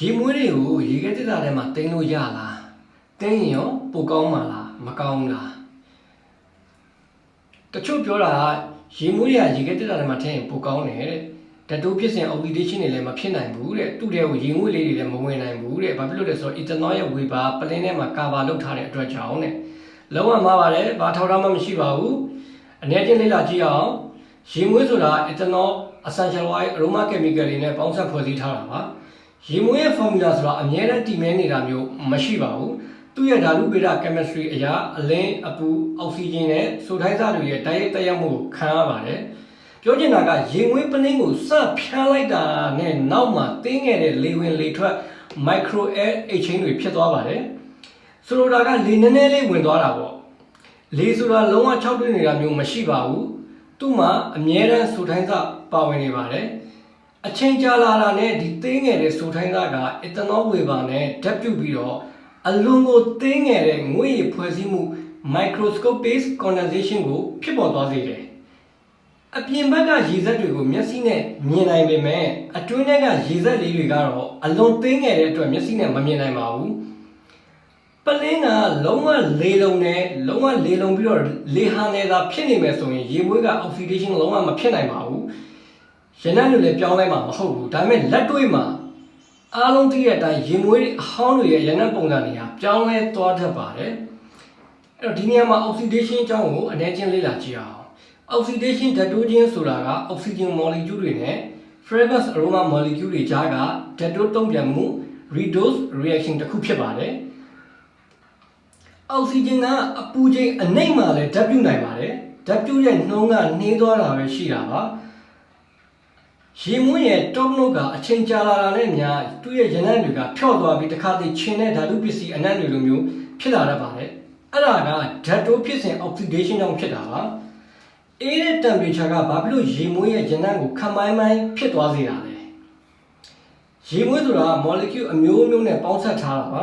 ရေမွေးတွေကိုရေခဲတက်တာထဲမှာတင်းလို့ရလားတင်းရင်ရောပိုကောင်းမှာလားမကောင်းလားတချို့ပြောတာကရေမွေးတွေကရေခဲတက်တာထဲမှာထည့်ရင်ပိုကောင်းတယ်တဲ့ဓာတ်တိုးဖြစ်စဉ် oxidation တွေလည်းမဖြစ်နိုင်ဘူးတဲ့သူ့တဲကိုရေငွေ့လေးတွေလည်းမဝင်နိုင်ဘူးတဲ့ဘာဖြစ်လို့လဲဆိုတော့ ethanol ရဲ့ weight ပါပလင်းထဲမှာကာဗာလောက်ထားတဲ့အတွက်ကြောင့်တဲ့လုံးဝမှားပါတယ်ဘာထောက်ထားမှမရှိပါဘူးအနေချင်းလေးလာကြည့်အောင်ရေမွေးဆိုတာ ethanol essential oil aroma chemical တွေနဲ့ပေါင်းစပ်ဖွဲ့စည်းထားတာပါ ရေမွေးရဲ့ formula ဆိုတာအမြဲတမ်းတည်မြဲနေတာမျိုးမရှိပါဘူးသူ့ရဲ့ဓာတုဗေဒ chemistry အရာအလင်းအပူအောက်ဆီဂျင်နဲ့ဆိုထိုင်းစားတွေရဲ့တိုက်ရိုက်တက်ရောက်မှုကိုခံရပါတယ်ပြောချင်တာကရေငွေးပလင်းကိုစဖြန်းလိုက်တာနဲ့နောက်မှာတင်းငယ်တဲ့လေဝင်လေထွက် micro air exchange တွေဖြစ်သွားပါတယ်ဆိုလိုတာကလေနည်းနည်းလေးဝင်သွားတာပေါ့လေဆိုတာလုံးဝ6တွင်းနေတာမျိုးမရှိပါဘူးသူ့မှာအမြဲတမ်းဆိုထိုင်းစားပါဝင်နေပါတယ် အချိန်ကြာလာတာနဲ့ဒီသေးငယ်တဲ့ဆိုထိုင်းသားကအက်တနောဝေဘာနဲ့ဓာတ်ပြုတ်ပြီးတော့အလွန်ကိုသေးငယ်တဲ့ငွေရည်ဖွဲ့စည်းမှု microscope based condensation ကိုဖြစ်ပေါ်သွားစေတယ်။အပြင်ဘက်ကရေစက်တွေကိုမျက်စိနဲ့မြင်နိုင်ပေမဲ့အတွင်းထဲကရေစက်လေးတွေကတော့အလွန်သေးငယ်တဲ့အတွက်မျက်စိနဲ့မမြင်နိုင်ပါဘူး။ပလင်းကလုံးဝလေလုံနဲ့လုံးဝလေလုံပြီးတော့လေဟာနေတာဖြစ်နေမယ်ဆိုရင်ရေမွေးက oxidation လုံးဝမဖြစ်နိုင်ပါဘူး။ ရနတ်တွေလည်းပြောင်းလဲမှာမဟုတ်ဘူးဒါပေမဲ့လက်တွေ့မှာအားလုံးသိတဲ့အတိုင်းရင်မွေးအဟောင်းတွေရဲ့ရနတ်ပုံစံတွေကပြောင်းလဲသွားတတ်ပါတယ်အဲ့တော့ဒီနေရာမှာ oxidation အကြောင်းကိုအနည်းချင်းလေ့လာကြည့်အောင် oxidation ဓာတ်တိုးချင်းဆိုတာက oxygen molecule တွေနဲ့ fragrance aroma molecule တွေကြားကဓာတ်တိုးတုံ့ပြန်မှု redox reaction တစ်ခုဖြစ်ပါတယ်အောက်ဆီဂျင်ကအပူချိန်အနှိမ့်မှာလည်းဓာတ်ပြုနိုင်ပါတယ်ဓာတ်ပြုရဲ့နှုံးကနှေးသွားတာပဲရှိတာပါ ရေမွေးရဲ့တုံးလို့ကအချိန်ကြာလာတာနဲ့များသူ့ရဲ့ရနံ့တွေကဖြော့သွားပြီးတစ်ခါတည်းချင်းတဲ့ဓာတုပစ္စည်းအနံ့တွေလိုမျိုးဖြစ်လာတတ်ပါတယ်အဲ့ဒါကဓာတ်တိုးဖြစ်စဉ် oxidation ကြောင့်ဖြစ်တာပါအေးတဲ့ temperature ကဘာဖြစ်လို့ရေမွေးရဲ့ရနံ့ကိုခမိုင်းမိုင်းဖြစ်သွားစေတာလဲရေမွေးဆိုတာ molecule အမျိုးမျိုးနဲ့ပေါင်းစပ်ထားတာပါ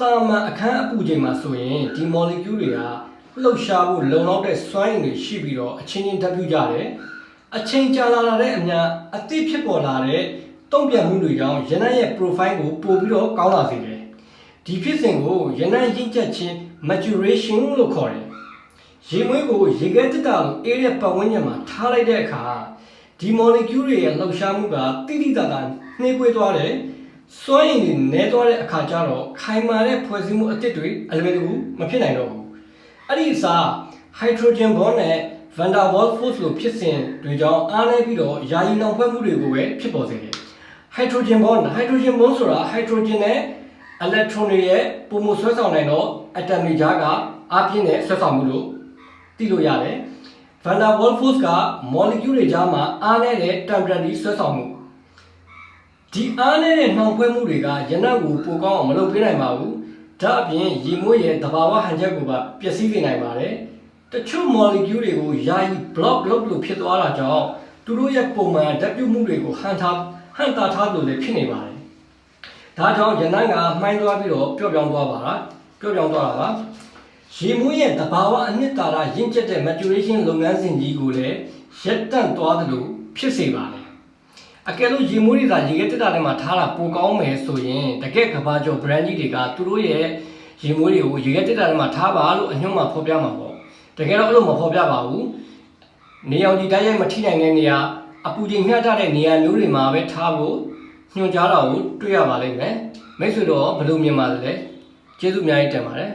တာမန်အခန်းအပူချိန်မှာဆိုရင်ဒီ molecule တွေကလှုပ်ရှားဖို့လုံလောက်တဲ့စွမ်းအင်တွေရှိပြီးတော့အချင်းချင်းဓာတ်ပြုကြတယ် အချိန်ကြာလာတဲ့အများအသစ်ဖြစ်ပေါ်လာတဲ့တုံ့ပြန်မှုတွေကြောင့်ရနံ့ရဲ့ profile ကိုပို့ပြီးတော့ကောင်းလာစေတယ်။ဒီဖြစ်စဉ်ကိုရနံ့ရင့်ကျက်ခြင်း maturation လို့ခေါ်တယ်။ရေမွေးကိုရေခဲတက်တာကိုအေးတဲ့ပတ်ဝန်းကျင်မှာထားလိုက်တဲ့အခါဒီ molecule တွေရဲ့လှုပ်ရှားမှုကတိတိတတ်တာနှေးကွေးသွားတယ်။စွမ်းရည်တွေနည်းသွားတဲ့အခါကျတော့ခိုင်မာတဲ့ဖွဲ့စည်းမှုအသစ်တွေအလွယ်တကူမဖြစ်နိုင်တော့ဘူး။အဲ့ဒီအစား hydrogen bond နဲ့ van der Waals force လို့ဖြစ်စဉ်တွေကြောင့်အားနည်းပြီးတော့ယာယီနှောင်ဖွဲ့မှုတွေကိုပဲဖြစ်ပေါ်စေတယ်။ hydrogen bond hydrogen bond ဆိုတာ hydrogen နဲ့ electron တွေရဲ့ပုံမှုဆွဲဆောင်နိုင်တော့ atom တွေကြားကအားပြင်းတဲ့ဆွဲဆောင်မှုလို့သိလို့ရတယ်။ van der Waals force က molecule တွေကြားမှာအားနည်းတဲ့ temperature ဆွဲဆောင်မှုဒီအားနည်းတဲ့နှောင်ဖွဲ့မှုတွေကရနံ့ကိုပိုကောင်းအောင်မလုပ်ပေးနိုင်ပါဘူး။ဒါအပြင်ရေမွေးရဲ့သဘာဝဟန်ချက်ကိုပါပျက်စီးစေနိုင်ပါတယ်။ တချို့ molecule တွေကိုယာယီ block လုပ်လို့ဖြစ်သွားတာကြောင့်သူတို့ရဲ့ပုံမှန်ဓာတ်ပြုမှုတွေကိုဟန်ထားဟန်တာထားလို့လည်းဖြစ်နေပါတယ်။ဒါကြောင့်ရနံ့ကမှိုင်းသွားပြီးတော့ပျော့ပြောင်းသွားပါလားပျော့ပြောင်းသွားတာပါ။ရေမွေးရဲ့တဘာဝအနှစ်သာရရင့်ကျက်တဲ့ maturation လုပ်ငန်းစဉ်ကြီးကိုလည်းရပ်တန့်သွားသလိုဖြစ်စေပါတယ်။အကယ်လို့ရေမွေးတွေသာရေခဲတက်တာထဲမှာထားတာပိုကောင်းမယ်ဆိုရင်တကယ်ကဘာကျော် brand ကြီးတွေကသူတို့ရဲ့ရေမွေးတွေကိုရေခဲတက်တာထဲမှာထားပါလို့အညွှန်းမှာဖော်ပြမှာပေါ့ တကယ်တော့အဲ့လိုမဖော်ပြပါဘူးနေအောင်ဒီတိုင်းရိုက်မထိနိုင်တဲ့နေရာအပူချိန်မျှတတဲ့နေရာမျိုးတွေမှာပဲထားဖို့ညွှန်ကြားတာကိုတွေ့ရပါလိမ့်မယ်မိတ်ဆွေတို့ဘယ်လိုမြင်ပါသလဲကျေးဇူးအများကြီးတင်ပါတယ်